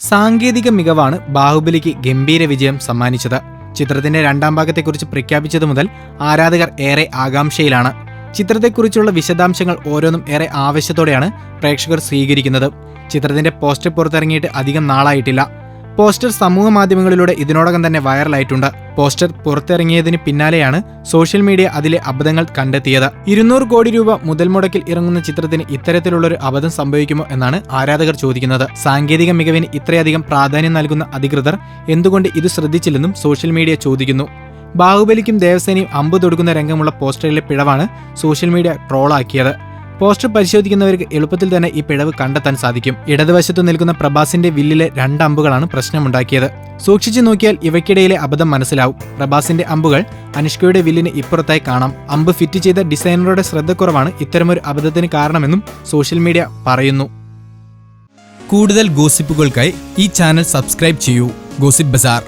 സാങ്കേതിക മികവാണ് ബാഹുബലിക്ക് ഗംഭീര വിജയം സമ്മാനിച്ചത്. ചിത്രത്തിന്റെ രണ്ടാം ഭാഗത്തെക്കുറിച്ച് പ്രഖ്യാപിച്ചതു മുതൽ ആരാധകർ ഏറെ ആകാംക്ഷയിലാണ്. ചിത്രത്തെക്കുറിച്ചുള്ള വിശദാംശങ്ങൾ ഓരോന്നും ഏറെ ആവശ്യത്തോടെയാണ് പ്രേക്ഷകർ സ്വീകരിക്കുന്നത്. ചിത്രത്തിന്റെ പോസ്റ്റർ പുറത്തിറങ്ങിയിട്ട് അധികം നാളായിട്ടില്ല. പോസ്റ്റർ സമൂഹ മാധ്യമങ്ങളിലൂടെ ഇതിനോടകം തന്നെ വൈറലായിട്ടുണ്ട്. പോസ്റ്റർ പുറത്തിറങ്ങിയതിന് പിന്നാലെയാണ് സോഷ്യൽ മീഡിയ അതിലെ അബദ്ധങ്ങൾ കണ്ടെത്തിയത്. ഇരുന്നൂറ് കോടി രൂപ മുതൽ മുടക്കിൽ ഇറങ്ങുന്ന ചിത്രത്തിന് ഇത്തരത്തിലുള്ളൊരു അബദ്ധം സംഭവിക്കുമോ എന്നാണ് ആരാധകർ ചോദിക്കുന്നത്. സാങ്കേതിക മികവിന് ഇത്രയധികം പ്രാധാന്യം നൽകുന്ന അധികൃതർ എന്തുകൊണ്ട് ഇത് ശ്രദ്ധിച്ചില്ലെന്നും സോഷ്യൽ മീഡിയ ചോദിക്കുന്നു. ബാഹുബലിക്കും ദേവസേനയും അമ്പ് തൊടുക്കുന്ന രംഗമുള്ള പോസ്റ്ററിലെ പിഴവാണ് സോഷ്യൽ മീഡിയ ട്രോളാക്കിയത്. പോസ്റ്റർ പരിശോധിക്കുന്നവർക്ക് എളുപ്പത്തിൽ തന്നെ ഈ പിഴവ് കണ്ടെത്താൻ സാധിക്കും. ഇടതുവശത്ത് നിൽക്കുന്ന പ്രഭാസിന്റെ വില്ലിലെ രണ്ട് അമ്പുകളാണ് പ്രശ്നമുണ്ടാക്കിയത്. സൂക്ഷിച്ചു നോക്കിയാൽ ഇവയ്ക്കിടയിലെ അബദ്ധം മനസ്സിലാവും. പ്രഭാസിന്റെ അമ്പുകൾ അനുഷ്കയുടെ വില്ലിന് ഇപ്പുറത്തായി കാണാം. അമ്പ് ഫിറ്റ് ചെയ്ത ഡിസൈനറുടെ ശ്രദ്ധക്കുറവാണ് ഇത്തരമൊരു അബദ്ധത്തിന് കാരണമെന്നും സോഷ്യൽ മീഡിയ പറയുന്നു. കൂടുതൽ ഗോസിപ്പുകൾക്കായി ഈ ചാനൽ സബ്സ്ക്രൈബ് ചെയ്യൂ. Gossip bazaar.